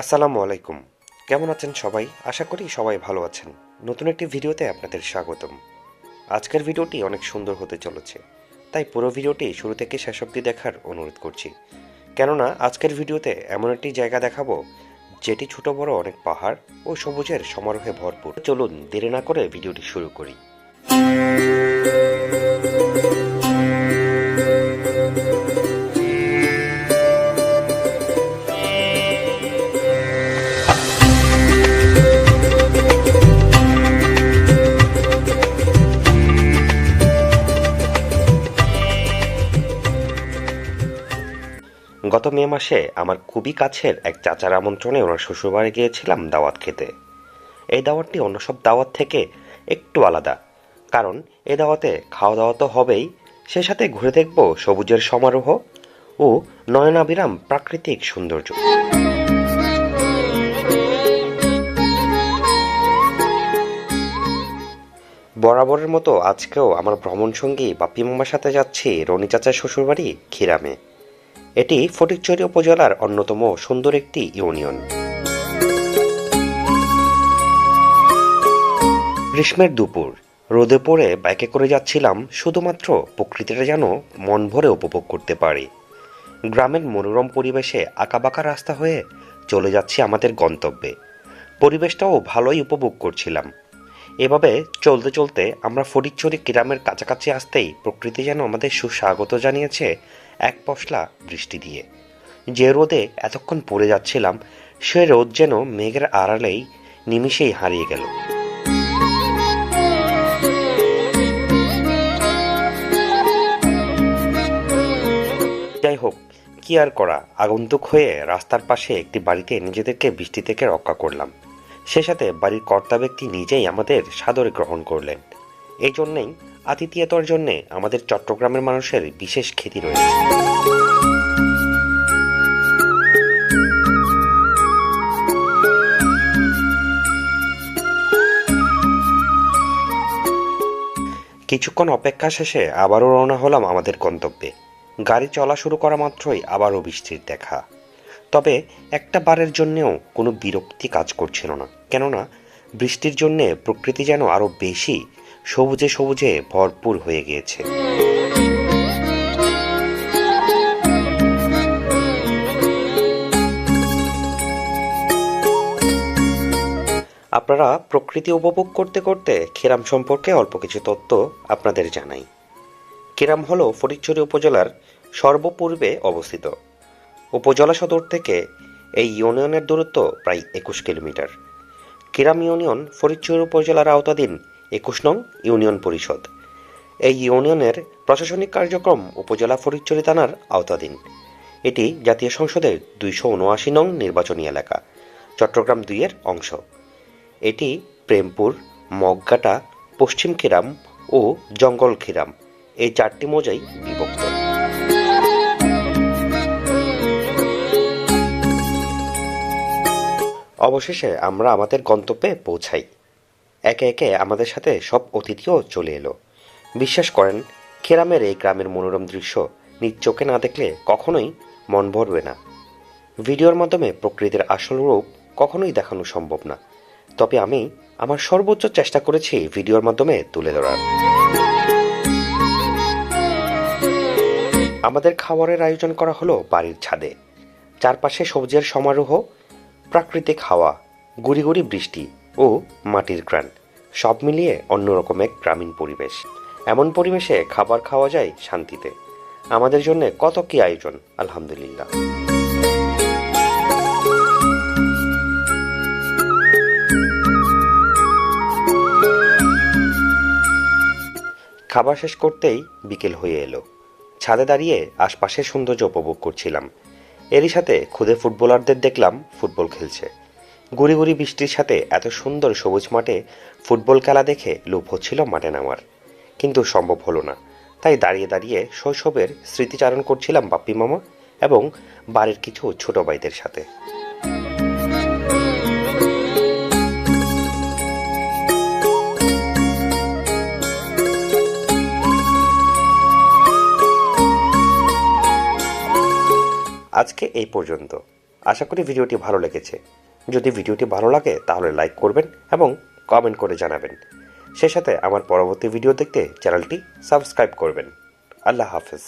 আসসালামু আলাইকুম। কেমন আছেন সবাই? আশা করি সবাই ভালো আছেন। নতুন একটি ভিডিওতে আপনাদের স্বাগতম। আজকের ভিডিওটি অনেক সুন্দর হতে চলেছে, তাই পুরো ভিডিওটি শুরু থেকে শেষ অবধি দেখার অনুরোধ করছি। কেননা, আজকের ভিডিওতে এমন একটি জায়গা দেখাবো, যেটি ছোট বড় অনেক পাহাড় ও সবুজের সমারোহে ভরপুর। চলুন দেরি না করে ভিডিওটি শুরু করি। গত মে মাসে আমার খুবই কাছের এক চাচার আমন্ত্রণে ওনার শ্বশুরবাড়ি গিয়েছিলাম দাওয়াত খেতে। এই দাওয়াতটি অন্য সব দাওয়াত থেকে একটু আলাদা। কারণ এ দাওয়াতে খাওয়া দাওয়া তো হবেই, সে সাথে ঘুরে দেখব সবুজের সমারোহ ও নয়নাবিরাম প্রাকৃতিক সৌন্দর্য। বরাবরের মতো আজকেও আমার ভ্রমণ সঙ্গী বাপ্পি মামার সাথে যাচ্ছি রনি চাচার শ্বশুরবাড়ি খিরামে এটি ফটিকচুরি উপজেলার অন্যতম সুন্দর একটি ইউনিয়ন। গ্রীষ্মের দুপুর, রোদে পড়ে বাইকে করে যাচ্ছিলাম শুধুমাত্র প্রকৃতিটা যেন মন ভরে উপভোগ করতে পারি। গ্রামের মনোরম পরিবেশে আঁকাবাঁকা রাস্তা হয়ে চলে যাচ্ছি আমাদের গন্তব্যে। পরিবেশটাও ভালোই উপভোগ করছিলাম। এভাবে চলতে চলতে আমরা ফটিকচুরি গ্রামের কাছাকাছি আসতেই প্রকৃতি যেন আমাদের সুস্বাগত জানিয়েছে এক পশলা বৃষ্টি দিয়ে। যে রোদে এতক্ষণ পড়ে যাচ্ছিলাম, সে রোদ যেন মেঘের আড়ালেই নিমিষেই হারিয়ে গেল। যাই হোক, কি আর করা? আগন্তুক হয়ে রাস্তার পাশে একটি বাড়িতে নিজেদেরকে বৃষ্টি থেকে রক্ষা করলাম। সে সাথে বাড়ির কর্তা ব্যক্তি নিজেই আমাদের সাদরে গ্রহণ করলেন। এই জন্যেই আতিথিয়তার জন্যে আমাদের চট্টগ্রামের মানুষের বিশেষ খ্যাতি রয়েছে। কিছুক্ষণ অপেক্ষা শেষে আবারও রওনা হলাম আমাদের গন্তব্যে। গাড়ি চলা শুরু করা মাত্রই আবারও বৃষ্টির দেখা। তবে একটা বারের জন্যেও কোনো বিরক্তি কাজ করছিল না। কেননা বৃষ্টির জন্যে প্রকৃতি যেন আরও বেশি সবুজে সবুজে ভরপুর হয়ে গিয়েছে। আপনারা প্রকৃতি উপভোগ করতে করতে খেরাম সম্পর্কে অল্প কিছু তথ্য আপনাদের জানাই। কেরাম হল ফটিকছড়ি উপজেলার সর্বপূর্বে অবস্থিত। উপজেলা সদর থেকে এই ইউনিয়নের দূরত্ব প্রায় একুশ কিলোমিটার। কিরাম ইউনিয়ন ফরিদচুর উপজেলার আওতাধীন একুশ নং ইউনিয়ন পরিষদ। এই ইউনিয়নের প্রশাসনিক কার্যক্রম উপজেলা ফরিদচুরি থানার আওতাধীন। এটি জাতীয় সংসদের দুইশো উনআশি নং নির্বাচনী এলাকা, চট্টগ্রাম দুইয়ের অংশ। এটি প্রেমপুর, মগঘাটা, পশ্চিম খিরাম ও জঙ্গল খিরাম। এই চারটি মৌজাই বিভক্ত। অবশেষে আমরা আমাদের গন্তব্যে পৌঁছাই। একে একে আমাদের সাথে সব অতিথিও চলে এলো। বিশ্বাস করেন, খেরামের এই গ্রামের মনোরম দৃশ্য নিজ চোখে না দেখলে কখনোই মন ভরবে না। ভিডিওর মাধ্যমে প্রকৃতির আসল রূপ কখনোই দেখানো সম্ভব না। তবে আমি আমার সর্বোচ্চ চেষ্টা করেছি ভিডিওর মাধ্যমে তুলে ধরার। আমাদের খাবারের আয়োজন করা হলো বাড়ির ছাদে। চারপাশে সবজির সমারোহ, প্রাকৃতিক হাওয়া, গুড়ি গুড়ি বৃষ্টি ও মাটির গ্রান সব মিলিয়ে অন্যরকম এক গ্রামীণ পরিবেশ। এমন পরিবেশে খাবার খাওয়া যায় শান্তিতে। আমাদের জন্য কত কি আয়োজন, আলহামদুলিল্লাহ। খাবার শেষ করতেই বিকেল হয়ে এলো। ছাদে দাঁড়িয়ে আশপাশের সৌন্দর্য উপভোগ করছিলাম। এরই সাথে খুদে ফুটবলারদের দেখলাম ফুটবল খেলছে। গুড়ি গুড়ি বৃষ্টির সাথে এত সুন্দর সবুজ মাঠে ফুটবল খেলা দেখে লোভ হচ্ছিল মাঠে নামার। কিন্তু সম্ভব হলো না। তাই দাঁড়িয়ে দাঁড়িয়ে শৈশবের স্মৃতিচারণ করছিলাম বাপ্পি মামা এবং বাড়ির কিছু ছোট ভাইদের সাথে। আজকে এই পর্যন্ত। আশা করি ভিডিওটি ভালো লেগেছে। যদি ভিডিওটি ভালো লাগে, তাহলে লাইক করবেন এবং কমেন্ট করে জানাবেন। সেই সাথে আমার পরবর্তী ভিডিও দেখতে চ্যানেলটি সাবস্ক্রাইব করবেন। আল্লাহ হাফেজ।